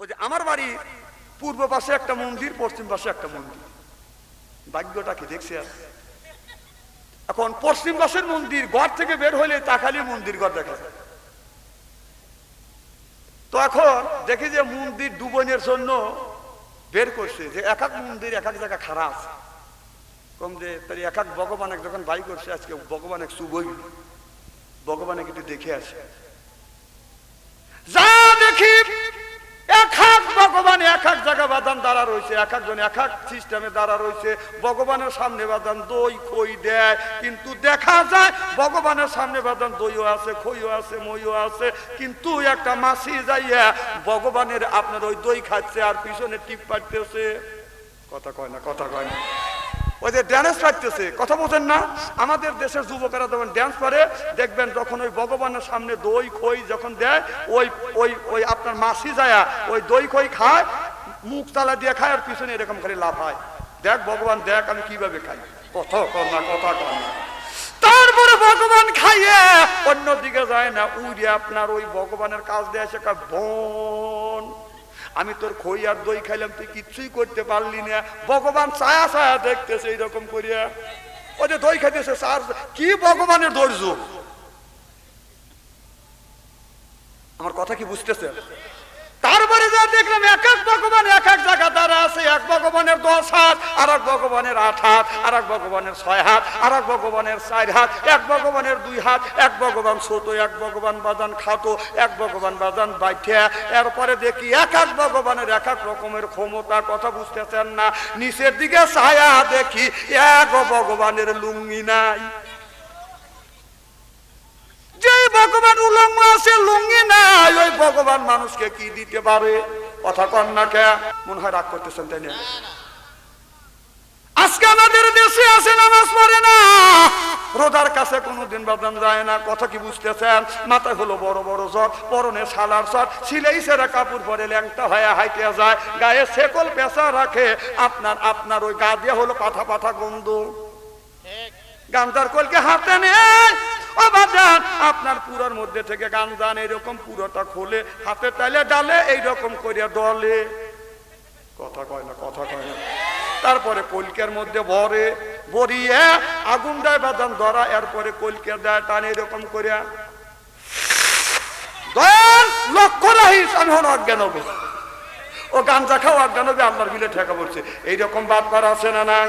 ওই যে আমার বাড়ি পূর্ব পাশে একটা মন্দির, পশ্চিম পাশে একটা মন্দির। ভাগ্যটা কি দেখছি আর? এখন পশ্চিম পাশের মন্দির, ঘর থেকে বের হলে তাকালি মন্দির ঘর দেখা তো এখন দেখি যে মন্দির ডুবনের জন্য বের করছে, যে এক এক মন্দির এক এক জায়গা খারাপ কম যে তার এক এক ভগবান এক যখন বাই করছে, আজকে ভগবান এক শুভই ভগবান একটু দেখে আসে। যা দেখি ভগবান এক এক জায়গায় বাদান দাঁড়া রয়েছে, এক একজন এক এক সিস্টেমে দাঁড়া রয়েছে। ভগবানের সামনে বাদান দই, খই দেয়, কিন্তু দেখা যায় ভগবানের সামনে বাদান দইও আছে, খইও আছে, মইও আছে, কিন্তু একটা মাসি যাইয়া ভগবানের আপনার ওই দই খাচ্ছে আর পিছনে টিপ পাড়তেছে। কথা কয় না, কথা কয় না। ওই যে ড্যান্স পাইতেছে, কথা বোঝেন না? আমাদের দেশের যুবকেরা যখন ড্যান্স করে, দেখবেন যখন ওই ভগবানের সামনে দই, খই যখন দেয়, ওই ওই ওই আপনার মাসি যায়া ওই দই, খই খায়, মুখ তালা দিয়ে খায় আর পিছনে এরকম করে লাভ হয়। দেখ ভগবান, দেখ আমি কীভাবে খাই। কথা কর না, কথা কর না। তারপরে ভগবান খাইয়ে অন্যদিকে যায় না উড়ে আপনার ওই ভগবানের কাজ দেয় সে বোন। আমি তোর খই আর দই খাইলাম, তুই কিচ্ছুই করতে পারলি না। ভগবান ছায়া ছায়া দেখতেছে এইরকম করিয়া। ও যে দই খাইতেছে সার কি ভগবানের ধৈর্য? আমার কথা কি বুঝতেছে তারপরে যা দেখলাম, এক এক ভগবান, এক এক জায়গা দ্বারা আছে। এক ভগবানের দশ হাত আর এক ভগবানের আট হাত আর এক ভগবানের ছয় হাত আর এক ভগবানের চার হাত, এক ভগবানের দুই হাত, এক ভগবান ছোট, এক ভগবান বাজান খাটো, এক ভগবান বাজান বাইঠা। এরপরে দেখি এক এক ভগবানের এক এক রকমের ক্ষমতা, কথা বুঝতেছেন না। নিচের দিকে ছায়া দেখি, এক ভগবানের লুঙ্গি নাই। ভগবান উলঙ্গ আছে লুঙ্গি নাই। ওই ভগবান মানুষকে কি দিতে পারে? কথা কন মনে হয় রাগ করতেছেন তাই না? আজকে আমাদের দেশে আছে নামাজ পড়ে না। রোজার কাছে কোনোদিন বাদান যায় না। কথা কি বুঝতেছেন? মাথায় হলো বড় বড় জ্বর পরনে সালার সর সিলাই সেরা কাপড় পরে ল্যাংটা হয়ে হাইতে যায় গায়ে সেকল পেশা রাখে। আপনার আপনার ওই গা দিয়ে হলো পাঠা পাঠা গন্ধ। গাঞ্জার কলকে হাতে নেয় আপনার পুরোর মধ্যে থেকে গান গাঞ্জান এরকম পুরোটা খোলে, হাতে তালে ডালে এইরকম করিয়া দলে। কথা কয় না, কথা কয় না। তারপরে কলকের মধ্যে ভরে, ভরিয়ে আগুন দেয় বাদান ধরা, এরপরে কলকে দেয় টান এরকম করিয়া। লক্ষ্য রাহিস, আমি অজ্ঞান হবে ও গাঞ্জা খাও অজ্ঞান হবে আপনার বিলে ঠেকা পড়ছে। এইরকম বাদ আছে না নাই?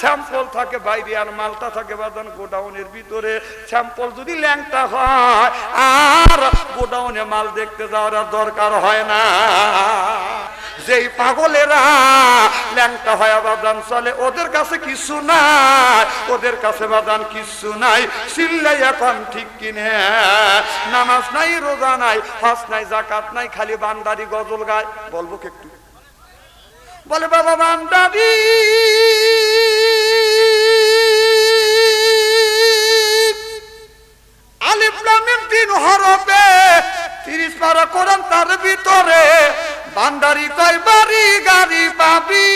স্যাম্পল থাকে বাইরে আর মালটা থাকে বাদান গোডাউনের ভিতরে। স্যাম্পল যদি ল্যাংটা হয়, আর গোডাউনে মাল দেখতে যাওয়ার দরকার হয় না। যেই পাগলেরা ল্যাংটা হয় বাদান চলে, ওদের কাছে কিছু নাই, ওদের কাছে বাদান কিছু নাই। চিল্লাই এখন ঠিক কিনে, নামাজ নাই, রোজা নাই হাস নাই জাকাত নাই, খালি বান্দারি গজল গায়। বলব একটু? বলে, বাবা বান্দারি আলিফ লামের তিন হরফে, তিরিশ পারা কোরআন তার ভিতরে। বান্দারি কয়, বাড়ি গাড়ি পাবি।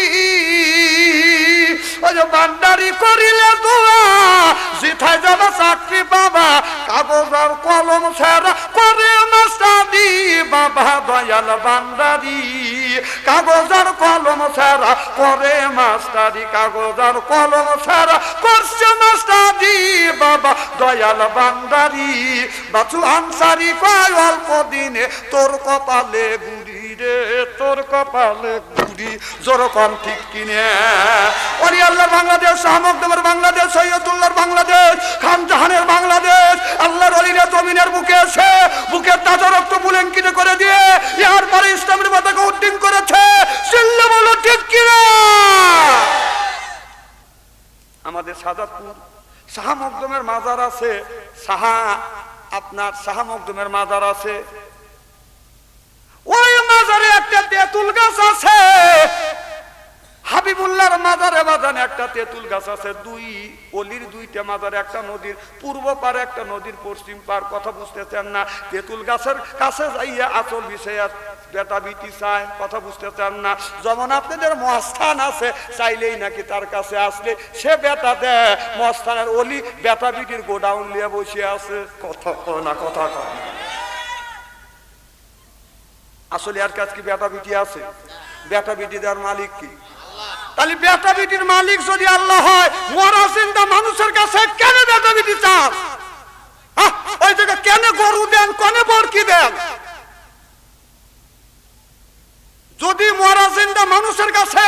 ওই যে বান্দারি করিলে দোয়া, জিথায় যাবা, চাকরি বাবা কাগজ আর কলম ছাড়া করে মাস্টারি, বাবা দয়াল বান্দারি। কাগজ আর কলম ছাড়া করে মাস্টারি, কাগজ আর কলম ছাড়া করছে মাস্টারি। বাবা, দয়াল বান্দারি বাচু আনসারি, কয় অল্প দিনে তোর কপালে গুড়ি রে, তোর কপালে গুড়ি জোরকম ঠিক কিনে। ওরি আল্লাহ বাংলাদেশ শাহমকদমের বাংলাদেশ, সৈয়দুল্লাহর বাংলাদেশ, খান জাহানের বাংলাদেশ, আল্লাহর অলিরা জমিনের বুকে এসে বুকের তাজা রক্ত বুলেঙ্কিত করে দিয়ে ইহার পরে ইসলামের পতাকা উড্ডিন করেছে। চিল্লে বলো, ঠিক কিনা? আমাদের সাজাদপুর শাহা মকদমের মাজার আছে, সাহা আপনার শাহা মকদমের মাজার আছে। ওই মাজারে একটা তেঁতুল গাছ আছে। হাবিবুল্লাহর মাজারে বাদান একটা তেঁতুল গাছ আছে। দুই অলির দুইটা মাজার, একটা নদীর পূর্ব পার একটা নদীর পশ্চিম পার কথা বুঝতেছেন না? তেঁতুল গাছের কাছে যাইয়া আচল বিষয় বেটা বিটি চায় কথা বুঝতে চান না। যেমন আপনাদের আছে, চাইলেই নাকি তার কাছে আসলে সে বেটা অলি বেটা বিটির গোডাউন নিয়ে বসে আছে। কথা না, কথা কয়। আসলে আর কাজ কি বেটা বিটি আছে? বেটা বিটি মালিক কি? তাহলে বেটা বিটির মালিক যদি আল্লাহ হয়, মরা চিন্তা মানুষের কাছে কেন বেটা বিটি চান ওই জায়গায় কেন গরু দেন, কনে বরকি দেন? যদি মরা জিন্দা মানুষের কাছে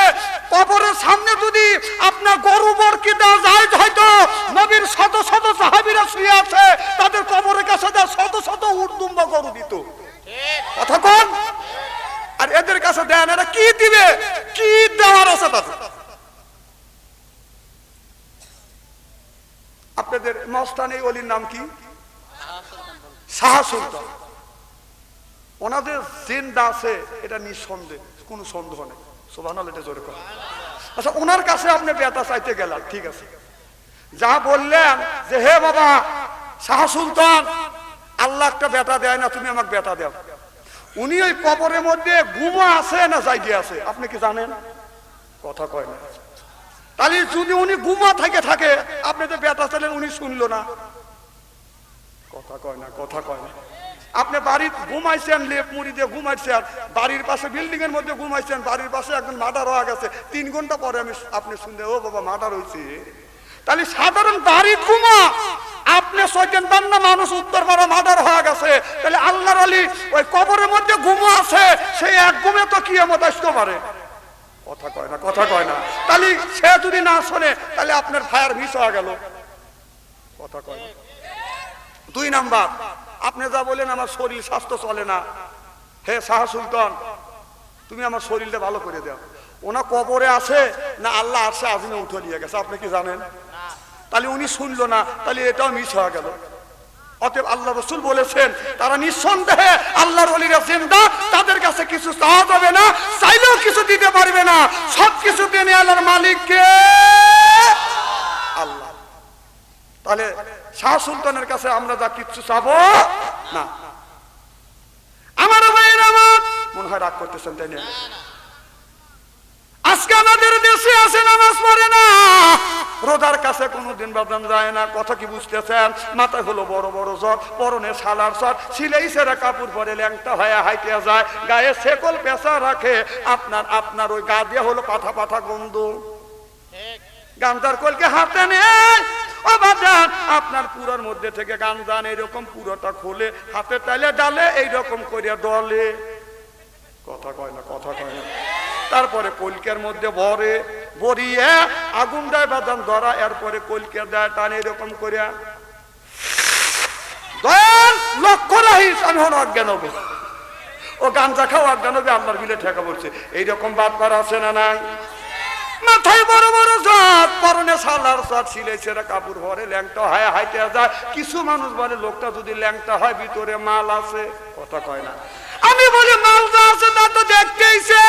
কবরের সামনে যদি আপনার গরু বরকি দেওয়া যায়, হয়তো নবীর শত শত সাহাবিরা শুয়ে আছে, তাদের কবরের কাছে দেওয়া শত শত উর্দুম্বা গরু দিত। কথা কোন। আর এদের কাছে দেন, এরা কি দিবে? কি দেওয়ার আছে তাদের? আপনাদের মস্তানি অলির নাম কি? শাহ সুলতান। ওনাদের জিন্দা আছে, এটা নিঃসন্দেহ, কোনো সন্দেহ নেই। সোভান এটা জোরে কর আচ্ছা ওনার কাছে আপনি বেতা চাইতে গেলেন, ঠিক আছে। যা বললেন যে, হে বাবা, শাহ সুলতান, আল্লাহ একটা বেটা দেয় না, তুমি আমাকে বেটা দাও। উনি ওই কবরের মধ্যে গুমা আছে না জায়গা আছে, আপনি কি জানেন? কথা কয় না। তাহলে যদি উনি গুমা থেকে থাকে, আপনি তো বেটা চাইলেন, উনি শুনলো না। কথা কয় না, কথা কয় না। আপনি বাড়ির ঘুমাইছেন, লেপ মুড়ি দিয়ে ঘুমাইছেন, বাড়ির পাশে বিল্ডিং এর মধ্যে ঘুমাইছেন, বাড়ির পাশে একজন মার্ডার হওয়া গেছে, তিন ঘণ্টা পরে আমি আপনি শুনতে ও বাবা মার্ডার হয়েছে তাহলে সাধারণ বাড়ির ঘুমা, আপনি সৈকেন বান্না মানুষ উত্তর পাড়া মার্ডার হয়ে গেছে, তাহলে আল্লাহর আলী ওই কবরের মধ্যে ঘুমো আছে সেই এক ঘুমে তো কি এমত আসতে পারে। কথা কয় না, কথা কয় না। তাহলে সে যদি না শোনে, তাহলে আপনার ফায়ার মিস হয়ে গেল। কথা কয় না। দুই নাম্বার আপনি যা বলেন আমার শরীর, স্বাস্থ্য চলে না। হে শাহ সুলতান, তুমি আমার শরীরটা ভালো করে দাও। ওনা কবরে আছে না আল্লাহ আসে আজমে উঠে নিয়ে গেছে, আপনি কি জানেন? তাহলে উনি শুনলো না, তাহলে এটাও মিস হয়ে গেল। অতএব আল্লাহ রসুল বলেছেন, তারা নিঃসন্দেহে আল্লাহর অলিরা জিন্দা, তাদের কাছে কিছু চাওয়া যাবে না, চাইলেও কিছু দিতে পারবে না। সব কিছু দেনে আল্লাহর মালিককে আল্লাহ। তাহলে শাহ সুলতানের কাছে আমরা যা কিচ্ছু চাবো না। আমার ভাইয়ের আমার। মনে হয় রাগ করতেছেন তাই না? আজকে আমাদের দেশে আসে নামাজ পড়ে না। রোজার কাছে কোনোদিন বাদান যায় না। কথা কি বুঝতেছেন? মাথায় হলো বড় বড় জ্বর পরনে সালার সর সিলাই সেরা কাপড় পরে ল্যাংটা হয়ে হাইতে যায় গায়ে সেকল পেশা রাখে। আপনার আপনার ওই গা দিয়ে হলো পাঠা পাঠা গন্ধ। গান্ধার কলকে হাতে নেয় ও বাজান, আপনার পুরোর মধ্যে থেকে গান গান্ধান এরকম পুরোটা খোলে, হাতে টাইলে ডালে, এইরকম করিয়া ডলে কথা কয় না, কথা কয় না। তারপরে কলকের মধ্যে ভরে, ভরিয়ে, আগুন দেয় বাদাম ধরা, এরপরে কলকে দেয়, টান, এরকম করিয়া দয়াল লক্ষ্য রাহিস, আমি হন অজ্ঞান হব। ও গাঞ্জা খাও, অজ্ঞান হবে, আল্লাহর বিলে ঠেকা পড়ছে। এইরকম বাদ করা আছে না নাই? মাথায় বড় বড় পরনে সালার কাপড় পরে ল্যাংটা হয় হাইতে যায়। কিছু মানুষ বলে, লোকটা যদি ল্যাংটা হয়, ভিতরে মাল আছে। কথা কয় না। আমি বলি, মাল আছে তা তো দেখতেইছে।